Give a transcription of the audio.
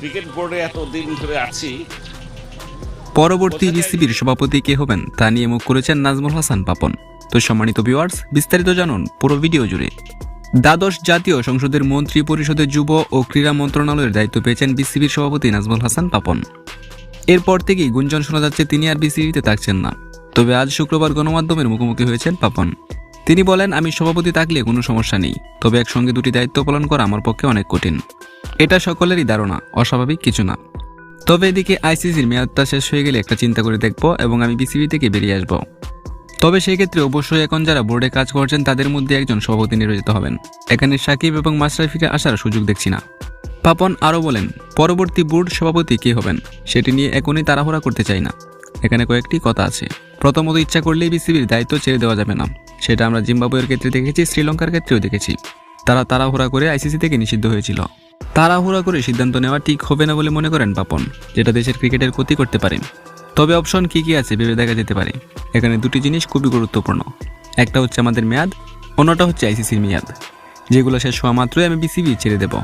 Cricket বোর্ডে এতদিন ধরে আছি। পরবর্তী বিসিবির সভাপতি কে হবেন তা নিয়ে মুখ করেছেন নাজমুল হাসান পাপন। তো সম্মানিত ভিউয়ার্স বিস্তারিত জানুন পুরো ভিডিও জুড়ে। দ্বাদশ জাতীয় সংসদের মন্ত্রী পরিষদের যুব ও ক্রীড়া মন্ত্রণালয়ের দায়িত্ব পেয়েছেন বিসিবির সভাপতি নাজমুল হাসান পাপন। এরপর থেকেই গুঞ্জন শোনা যাচ্ছে, তিনি আর বিসিবিতে থাকছেন না। তবে আজ শুক্রবার গণমাধ্যমের মুখোমুখি হয়েছেন পাপন। তিনি বলেন, আমি সভাপতি থাকলে কোনো সমস্যা নেই। তবে একসঙ্গে দুটি দায়িত্ব পালন করা আমার পক্ষে অনেক কঠিন। এটা সকলেরই ধারণা, অস্বাভাবিক কিছু না। তবে এদিকে আইসিসির মেয়াদটা শেষ হয়ে গেলে একটা চিন্তা করে দেখব এবং আমি বিসিবি থেকে বেরিয়ে আসব। তবে সেই ক্ষেত্রে অবশ্যই এখন যারা বোর্ডে কাজ করছেন, তাদের মধ্যে একজন সভাপতি নির্বাচিত হবেন। এখানে সাকিব এবং মাশরাফিকে আসার সুযোগ দেখছি না। পাপন আরও বলেন, পরবর্তী বোর্ড সভাপতি কে হবেন, সেটি নিয়ে এখনই তাড়াহুড়া করতে চাই না। এখানে কয়েকটি কথা আছে। প্রথমত, ইচ্ছা করলেই বিসিবির দায়িত্ব ছেড়ে দেওয়া যাবে না। সেটা আমরা জিম্বাবুয়ের ক্ষেত্রে দেখেছি, শ্রীলঙ্কার ক্ষেত্রেও দেখেছি। তারা তাড়াহুড়া করে আইসিসি থেকে নিষিদ্ধ হয়েছিল। তাড়াহুড়া করে সিদ্ধান্ত নেওয়া ঠিক হবে না বলে মনে করেন পাপন যেটা দেশের ক্রিকেটের ক্ষতি করতে পারে। তবে অপশন কি কি আছে ভেবে দেখা যেতে পারে। এখানে দুটি জিনিস খুবই গুরুত্বপূর্ণ। একটা হচ্ছে আমাদের মেয়াদ, অন্যটা হচ্ছে আইসিসির মেয়াদ। যেগুলো শেষ হওয়া মাত্রই আমি বিসিবি ছেড়ে দেব।